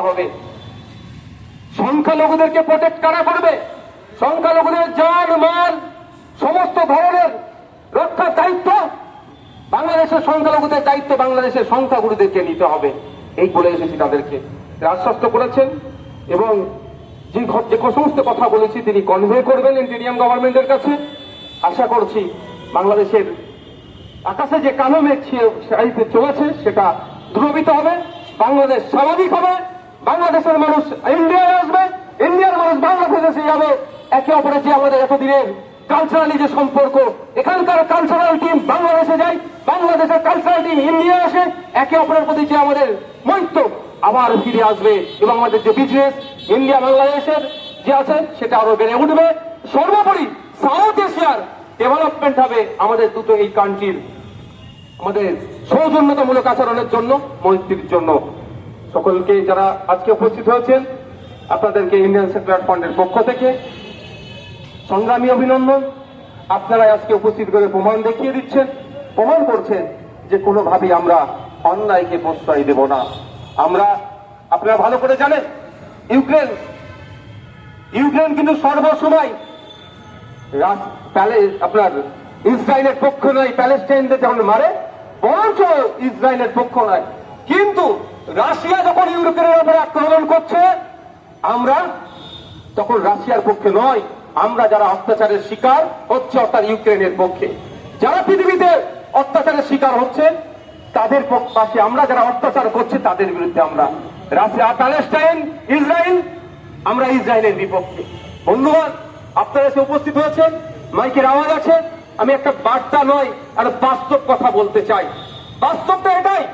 হবে। সংখ্যালঘুদেরকে প্রোটেক্ট কারা করবে? সংখ্যালঘুদের জান মাল সমস্ত ধরনের রক্ষার দায়িত্ব বাংলাদেশের সংখ্যালঘুদের দায়িত্ব বাংলাদেশের সংখ্যাগুরুদেরকে নিতে হবে। এই বলে এসেছি তাদেরকে। আশ্বস্ত করেছেন এবং যে যে সমস্ত কথা বলেছি তিনি কনভে করবেন ইন্টেরিয়াম গভর্নমেন্টের কাছে। আশা করছি বাংলাদেশের আকাশে যে কালো মেঘ চলেছে, সেটা ধ্রুবিত হবে, বাংলাদেশ স্বাভাবিক হবে। বাংলাদেশের মানুষ ইন্ডিয়ায় আসবে, ইন্ডিয়ার মানুষ বাংলাদেশে যাবে। একে অপরের যে আমাদের এতদিনের কালচারালি যে সম্পর্ক, এখানকার কালচারাল টিম বাংলাদেশে যায়, বাংলাদেশের কালচারাল টিম ইন্ডিয়া আসে, একে অপরের প্রতি যে আমাদের মৈত্র আবার ফিরে আসবে। এবং আমাদের যে বিজনেস ইন্ডিয়া বাংলাদেশের যে আছে, সেটা আরও বেড়ে উঠবে। সর্বোপরি সাউথ এশিয়ার ডেভেলপমেন্ট হবে আমাদের দুটো এই কান্ট্রির আমাদের সৌজন্যতামূলক আচরণের জন্য, মৈত্রীর জন্য। সকলকে যারা আজকে উপস্থিত হয়েছেন, আপনাদেরকে ইন্ডিয়ান সেকুলার ফান্ডের পক্ষ থেকে সংগ্রামী অভিনন্দন। আপনারা আজকে উপস্থিত করে প্রমাণ দেখিয়ে দিচ্ছেন, প্রমাণ করছেন যে কোনোভাবেই আমরা অন্যায়কে প্রশ্রয় দেব না। আমরা, আপনারা ভালো করে জানেন, ইউক্রেন ইউক্রেন কিন্তু সর্বসময় আপনার ইসরায়েলের পক্ষ নয়, প্যালেস্টাইনদের যখন মারে, বরঞ্চ ইসরায়েলের পক্ষ নয়। কিন্তু রাশিয়া যখন ইউরোপের উপরে আক্রমণ করছে, আমরা তখন রাশিয়ার পক্ষে নয়, আমরা যারা অত্যাচারের শিকার হচ্ছে অর্থাৎ ইউক্রেনের পক্ষে। যারা পৃথিবীতে অত্যাচারের শিকার হচ্ছে, তাদের পাশে আমরা যারা অত্যাচার করছে, তাদের বিরুদ্ধে আমরা রাশিয়া প্যালেস্টাইন, ইসরায়েল, আমরা ইসরায়েলের বিপক্ষে। বন্ধুগণ, আপনারা এসে উপস্থিত হয়েছেন, মাইকের আওয়াজ আছে। আমি একটা বার্তা নয় আর বাস্তব কথা বলতে চাই। বাস্তবটা এটাই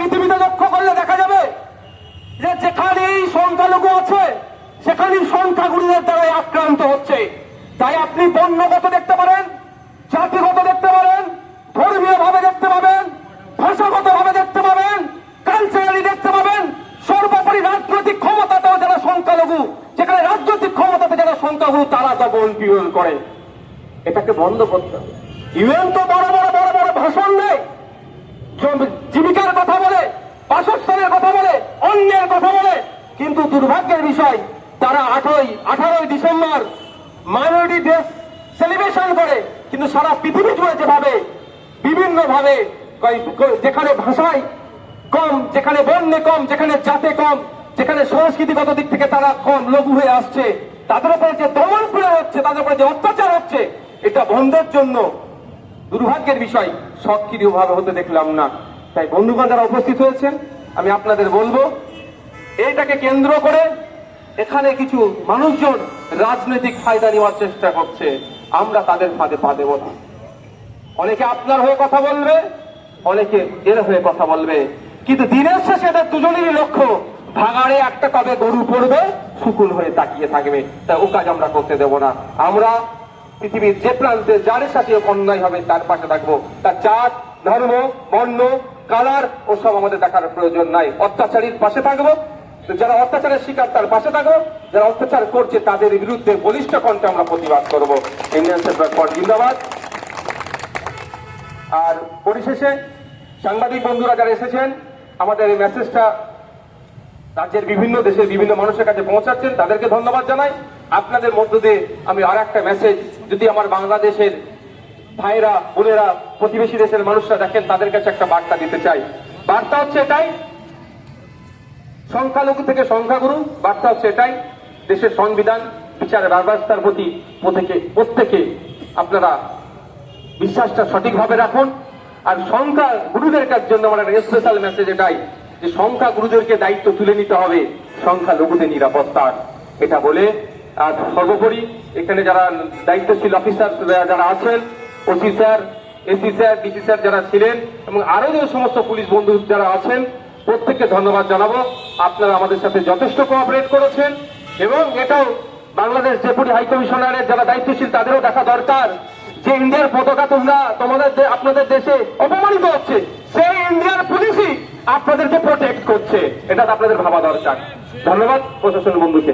পৃথিবীতে লক্ষ্য করলে দেখা যাবে যে যেখানেই সংখ্যালঘু আছে, সেখানেই সংখ্যাগুরুদের দ্বারা আক্রান্ত হচ্ছে। তাই আপনি বর্ণগত দেখতে পারেন, জাতিগত দেখতে পারেন ধর্মীয় ভাবে দেখতে পাবেন ভাষাগত ভাবে দেখতে পাবেন কালচারালি দেখতে পাবেন, সর্বোপরি রাজনৈতিক ক্ষমতাতেও যারা সংখ্যালঘু, যেখানে রাজনৈতিক ক্ষমতাতে যারা সংখ্যালঘু তারা দমন পীড়ন করে। এটাকে বন্ধ করতে হবে। ইউএন তো বড় বড় বড় বড় ভাষণ নেই জম- জীবিকার কথা বলে বাসস্থানের কথা বলে অন্যের কথা বলে কিন্তু দুর্ভাগ্যের বিষয় তারা আঠারোই ডিসেম্বর মাইনরিটি ডে সেলিব্রেশন করে, কিন্তু সারা পৃথিবী জুড়ে যেভাবে বিভিন্ন ভাবে যেখানে ভাষায় কম, যেখানে বর্ণে কম, যেখানে জাতে কম, যেখানে সংস্কৃতিগত দিক থেকে তারা কম, লঘু হয়ে আসছে, তাদের উপরে যে দমন করে হচ্ছে, তাদের উপরে যে অত্যাচার হচ্ছে, এটা বন্ধের জন্য দুর্ভাগ্যের বিষয়। সক্রিয়ভাবে হতে দেখলাম না। তাই বন্ধুগণ যারা উপস্থিত হয়েছেন, আমি আপনাদের বলব, এইটাকে কেন্দ্র করে এখানে কিছু মানুষজন রাজনৈতিক ফায়দা নেওয়ার চেষ্টা করছে। আমরা তাদের ফাঁদে পা দেব না। অনেকে আপনার হয়ে কথা বলবে, অনেকে এর হয়ে কথা বলবে। কিন্তু দিনের শেষে এদের দুজনেরই লক্ষ্য ভাগাড়ে একটা কবে গরু পড়বে, শুকুন হয়ে তাকিয়ে থাকবে। তাই ও কাজ আমরা করতে দেব না। আমরা পৃথিবীর যে প্রান্তে যার সাথে অন্যায় হবে, তার পাশে থাকব। তার জাত, ধর্ম, বর্ণ, কালার, ওসব আমাদের দেখার প্রয়োজন নাই। অত্যাচারীর পাশে থাকব তো যারা অত্যাচারের শিকার, তার পাশে থাকো। যারা অত্যাচার করছে, তাদের বিরুদ্ধে বলিষ্ঠ কণ্ঠে আমরা প্রতিবাদ করব। ইন্ডিয়ান সেন্ট্রাল ফর জিন্দাবাদ। আর পরিশেষে সাংবাদিক বন্ধুরা যারা এসেছেন, আমাদের এই মেসেজটা রাজ্যের বিভিন্ন দেশের বিভিন্ন মানুষের কাছে পৌঁছাচ্ছেন, তাদেরকে ধন্যবাদ জানাই। আপনাদের মধ্য দিয়ে আমি আর একটা মেসেজ, যদি আমার বাংলাদেশের ভাইরা, বোনেরা, প্রতিবেশী দেশের মানুষরা দেখেন, তাদের কাছে একটা বার্তা দিতে চাই। বার্তা হচ্ছে এটাই সংখ্যালঘু থেকে সংখ্যাগুরু, বার্তা হচ্ছে এটাই, দেশের সংবিধান বিচারের ব্যবস্থার প্রতি প্রত্যেকে প্রত্যেকে আপনারা বিশ্বাসটা সঠিকভাবে রাখুন। আর সংখ্যা গুরুদের কাছ জন্য আমার একটা স্পেশাল মেসেজ এটাই, যে সংখ্যা গুরুদেরকে দায়িত্ব তুলে নিতে হবে সংখ্যা লঘুদের নিরাপত্তার। এটা বলে, আর সর্বোপরি এখানে যারা দায়িত্বশীল অফিসার যারা আছেন OC sir AC sir DC sir যারা ছিলেন, এবং আরও যে সমস্ত পুলিশ বন্ধু যারা আছেন প্রত্যেককে ধন্যবাদ জানাব। আপনারা আমাদের সাথে যথেষ্ট কোঅপারেট করেছেন এবং এটাও বাংলাদেশ ডেপুটি হাই কমিশনারের যারা দায়িত্বশীল, তাদেরও দেখা দরকার যে ইন্ডিয়ার পতাকা তোমরা তোমাদের আপনাদের দেশে অপমানিত হচ্ছে। সেই ইন্ডিয়ার পুলিশই আপনাদেরকে প্রোটেক্ট করছে। এটা আপনাদের ভাবা দরকার। ধন্যবাদ প্রশাসন বন্ধুকে।